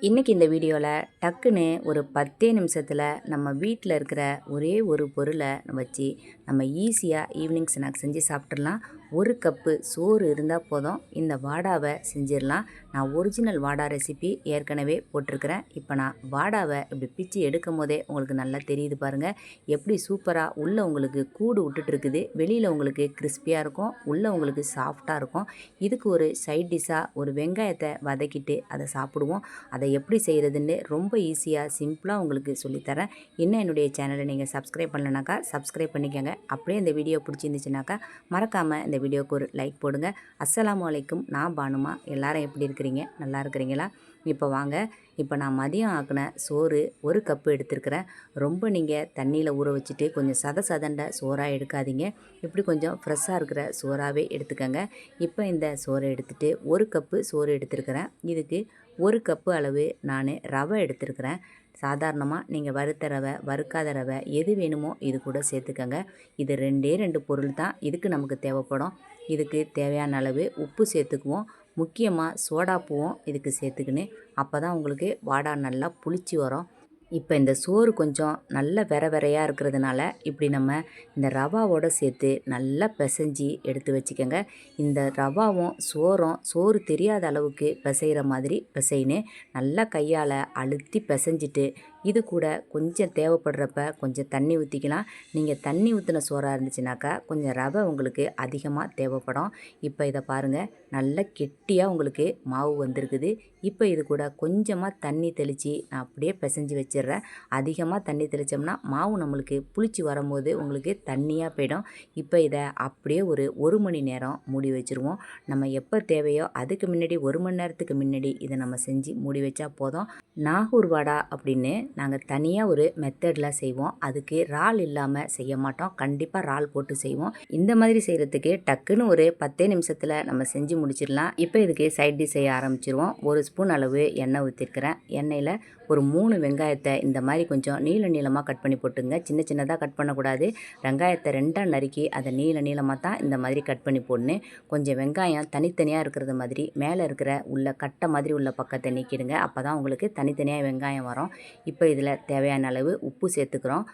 இன்றைக்கி இந்த வீடியோவில் டக்குன்னு ஒரு பத்தே நிமிஷத்தில் நம்ம வீட்டில் இருக்கிற ஒரே ஒரு பொருளை வச்சு நம்ம ஈஸியாக ஈவினிங் ஸ்நாக்ஸ் செஞ்சு சாப்பிட்றலாம் ஒரு கப்பு சோறு இருந்தால் போதும். இந்த வாடாவை செஞ்சிடலாம். நான் ஒரிஜினல் வாடா ரெசிபி ஏற்கனவே போட்டிருக்கிறேன். இப்போ நான் வாடாவை இப்படி பிச்சு எடுக்கும் போதே உங்களுக்கு நல்லா தெரியுது பாருங்கள் எப்படி சூப்பராக உள்ளே உங்களுக்கு கூடு விட்டுட்டு இருக்குது வெளியில் உங்களுக்கு கிறிஸ்பியாக இருக்கும். உள்ளே உங்களுக்கு சாஃப்டாக இருக்கும். இதுக்கு ஒரு சைட் டிஷ்ஷாக ஒரு வெங்காயத்தை வதக்கிட்டு அதை சாப்பிடுவோம். அதை எப்படி செய்கிறதுன்னு ரொம்ப ஈஸியாக சிம்பிளாக உங்களுக்கு சொல்லித்தரேன். இன்னும் என்னுடைய சேனலை நீங்கள் சப்ஸ்கிரைப் பண்ணலனாக்கா சப்ஸ்கிரைப் பண்ணிக்கோங்க. அப்படியே இந்த வீடியோ பிடிச்சிருந்துச்சுனாக்கா மறக்காமல் இந்த வீடியோக்கு ஒரு லைக் போடுங்க. அஸ்ஸலாமு வலைக்கும் நான் பானுமா. எல்லாரும் எப்படி இருக்கிறீங்க? நல்லா இருக்கிறீங்களா? இப்போ வாங்க. இப்போ நான் மதியம் ஆக்கின சோறு ஒரு கப்பு எடுத்துருக்கிறேன். ரொம்ப நீங்கள் தண்ணியில் ஊற வச்சுட்டு கொஞ்சம் சத சதண்ட சோறாக எடுக்காதீங்க. இப்படி கொஞ்சம் ஃப்ரெஷ்ஷாக இருக்கிற சோறாகவே எடுத்துக்கோங்க. இப்போ இந்த சோறை எடுத்துகிட்டு ஒரு கப்பு சோறு எடுத்துருக்கிறேன். இதுக்கு ஒரு கப்பு அளவு நான் ரவை எடுத்துருக்கிறேன். சாதாரணமாக நீங்கள் வறுத்த ரவை வறுக்காத ரவை எது வேணுமோ இது கூட சேர்த்துக்கோங்க. இது ரெண்டே ரெண்டு பொருள் தான். இதுக்கு நமக்கு தேவைப்படும். இதுக்கு தேவையான அளவு உப்பு சேர்த்துக்குவோம். முக்கியமாக சோடாப்பூவும் இதுக்கு சேர்த்துக்கின்னு அப்போ தான் உங்களுக்கு வாடா நல்லா புளிச்சு வரும். இப்போ இந்த சோறு கொஞ்சம் நல்ல வெற வெறையாக இருக்கிறதுனால இப்படி நம்ம இந்த ரவாவோட சேர்த்து நல்லா பிசைஞ்சி எடுத்து வச்சுக்கோங்க. இந்த ரவாவும் சோறும் சோறு தெரியாத அளவுக்கு பிசைகிற மாதிரி பிசைன்னு நல்லா கையால் அழுத்தி பிசைஞ்சிட்டு இது கூட கொஞ்சம் தேவைப்படுறப்ப கொஞ்சம் தண்ணி ஊற்றிக்கலாம் நீங்கள் தண்ணி ஊற்றின சோறாக இருந்துச்சுனாக்கா கொஞ்சம் ரவை உங்களுக்கு அதிகமாக தேவைப்படும். இப்போ இதை பாருங்கள் நல்ல கெட்டியாக உங்களுக்கு மாவு வந்திருக்குது. இப்போ இது கூட கொஞ்சமாக தண்ணி தெளித்து நான் அப்படியே பிசைஞ்சு வச்சிடுறேன். அதிகமாக தண்ணி தெளித்தோம்னா மாவு நம்மளுக்கு புளிச்சு வரும்போது உங்களுக்கு தண்ணியாக போயிடும். இப்போ இதை அப்படியே ஒரு ஒரு மணி நேரம் மூடி வச்சுருவோம். நம்ம எப்போ தேவையோ அதுக்கு முன்னாடி ஒரு மணி நேரத்துக்கு முன்னாடி இதை நம்ம செஞ்சு மூடி வச்சா போதும். நாகூர் வாடா அப்படின்னு நாங்கள் தனியாக ஒரு மெத்தடில் செய்வோம். அதுக்கு இறால் இல்லாமல் செய்ய மாட்டோம். கண்டிப்பாக இறால் போட்டு செய்வோம். இந்த மாதிரி செய்கிறதுக்கு டக்குன்னு ஒரு பத்தே நிமிஷத்தில் நம்ம செஞ்சு முடிச்சிடலாம். இப்போ இதுக்கு சைட் டிஷ் செய்ய ஆரம்பிச்சிருவோம். ஒரு ஸ்பூன் அளவு எண்ணெய் ஊற்றிருக்கிறேன் எண்ணெயில் ஒரு மூணு வெங்காயத்தை இந்த மாதிரி கொஞ்சம் நீள நீளமாக கட் பண்ணி போட்டுங்க. சின்ன சின்னதாக கட் பண்ணக்கூடாது. வெங்காயத்தை ரெண்டாக நறுக்கி அதை நீள நீளமாக தான் இந்த மாதிரி கட் பண்ணி போடணும். கொஞ்சம் வெங்காயம் தனித்தனியாக இருக்கிறது மாதிரி மேலே இருக்கிற உள்ள கட்டை மாதிரி உள்ள பக்கத்தை நீக்கிடுங்க. அப்போ தான் உங்களுக்கு தனித்தனியாக வெங்காயம் வரும். இப்போ இப்போ இதில் தேவையான அளவு உப்பு சேர்த்துக்கிறோம்.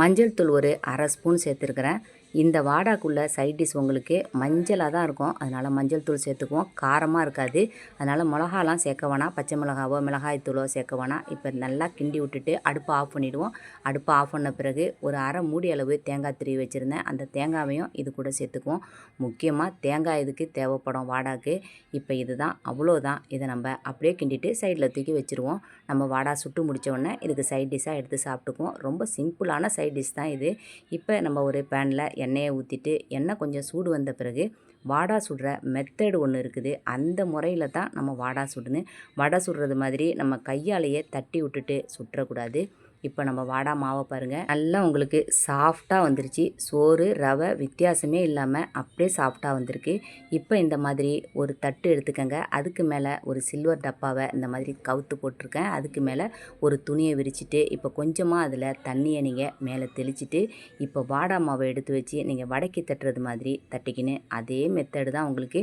மஞ்சள் தூள் ஒரு அரை ஸ்பூன் சேர்த்துருக்குறேன். இந்த வாடாக்குள்ள சைட் டிஷ் உங்களுக்கு மஞ்சளாக தான் இருக்கும். அதனால் மஞ்சள் தூள் சேர்த்துக்குவோம். காரமாக இருக்காது. அதனால் மிளகாலாம் சேர்க்க வேணாம். பச்சை மிளகாவோ மிளகாய் தூளோ சேர்க்க வேணாம். இப்போ நல்லா கிண்டி விட்டுட்டு அடுப்பை ஆஃப் பண்ணிவிடுவோம் அடுப்பை ஆஃப் பண்ண பிறகு ஒரு அரை மூடி அளவு தேங்காய் திருவி வச்சுருந்தேன். அந்த தேங்காவையும் இது கூட சேர்த்துக்குவோம். முக்கியமாக தேங்காய் இதுக்கு தேவைப்படும் வாடாக்கு? இப்போ இதுதான். அவ்வளோதான் இதை நம்ம அப்படியே கிண்டிட்டு சைடில் தூக்கி வச்சுருவோம். நம்ம வாடா சுட்டு முடித்த உடனே இதுக்கு சைட் டிஷ்ஷாக எடுத்து சாப்பிட்டுக்குவோம். ரொம்ப சிம்பிளான சைட் டிஷ் தான் இது. இப்போ நம்ம ஒரு பேனில் எண்ணெயை ஊற்றிட்டு எண்ணெய் கொஞ்சம் சூடு வந்த பிறகு வாடா சுடுற மெத்தடு ஒன்று இருக்குது. அந்த முறையில் தான் நம்ம வாடா சுடணும் வடை சுடுறது மாதிரி நம்ம கையாலேயே தட்டி விட்டுட்டு சுட்டுறக்கூடாது இப்போ நம்ம வாடா மாவை பாருங்கள் நல்லா உங்களுக்கு சாஃப்டாக வந்துருச்சு. சோறு ரவை வித்தியாசமே இல்லாமல் அப்படியே சாஃப்டாக வந்திருக்கு. இப்போ இந்த மாதிரி ஒரு தட்டு எடுத்துக்கங்க. அதுக்கு மேலே ஒரு சில்வர் டப்பாவை இந்த மாதிரி கவுத்து போட்டிருக்கேன். அதுக்கு மேலே ஒரு துணியை விரிச்சிட்டு இப்போ கொஞ்சமாக அதில் தண்ணியை நீங்கள் மேலே தெளிச்சிட்டு இப்போ வாடா மாவை எடுத்து வச்சு நீங்கள் வடக்கி தட்டுறது மாதிரி தட்டிக்கின்னு அதே மெத்தடு தான் உங்களுக்கு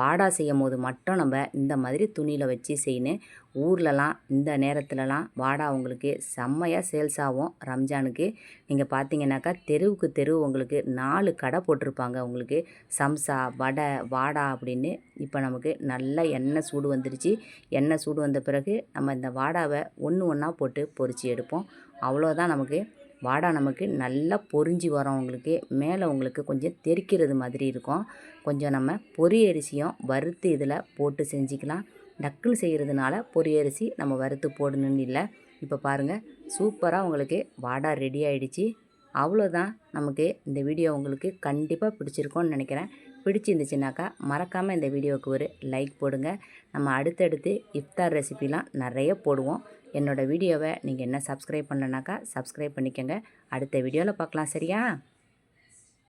வாடா செய்யும் போது மட்டும் நம்ம இந்த மாதிரி துணியில் வச்சு செய்யணும். ஊர்லலாம் இந்த நேரத்துலலாம் வாடா உங்களுக்கு செம்மையாக சேல்ஸ் ஆகும் ரம்ஜானுக்கு. நீங்கள் பார்த்தீங்கன்னாக்கா தெருவுக்கு தெரு உங்களுக்கு நாலு கடை போட்டிருப்பாங்க உங்களுக்கு. சம்சா வடை வாடா அப்படின்னு இப்போ நமக்கு நல்ல எண்ணெய் சூடு வந்துருச்சு. எண்ணெய் சூடு வந்த பிறகு நம்ம இந்த வாடாவை ஒன்று ஒன்றா போட்டு பொரித்து எடுப்போம். அவ்வளோதான் நமக்கு. வாடா நமக்கு நல்லா பொரிஞ்சு வரும் உங்களுக்கு. மேலே உங்களுக்கு கொஞ்சம் தெறிக்கிறது மாதிரி இருக்கும். கொஞ்சம் நம்ம பொரி அரிசியும் வறுத்து இதில் போட்டு செஞ்சுக்கலாம். டக்குன்னு செய்கிறதுனால பொரியரிசி நம்ம வறுத்து போடணும்னு இல்லை. இப்போ பாருங்கள் சூப்பராக உங்களுக்கு வாடா ரெடி ஆகிடுச்சி அவ்வளோதான். நமக்கு இந்த வீடியோ உங்களுக்கு கண்டிப்பாக பிடிச்சிருக்கோன்னு நினைக்கிறேன். பிடிச்சிருந்துச்சுனாக்கா மறக்காமல் இந்த வீடியோவுக்கு ஒரு லைக் போடுங்க. நம்ம அடுத்தடுத்து இஃப்தார் ரெசிபிலாம் நிறைய போடுவோம். என்னோடய வீடியோவை நீங்கள் என்ன சப்ஸ்கிரைப் பண்ணனாக்கா சப்ஸ்கிரைப் பண்ணிக்கோங்க. அடுத்த வீடியோவில் பார்க்கலாம் சரியா?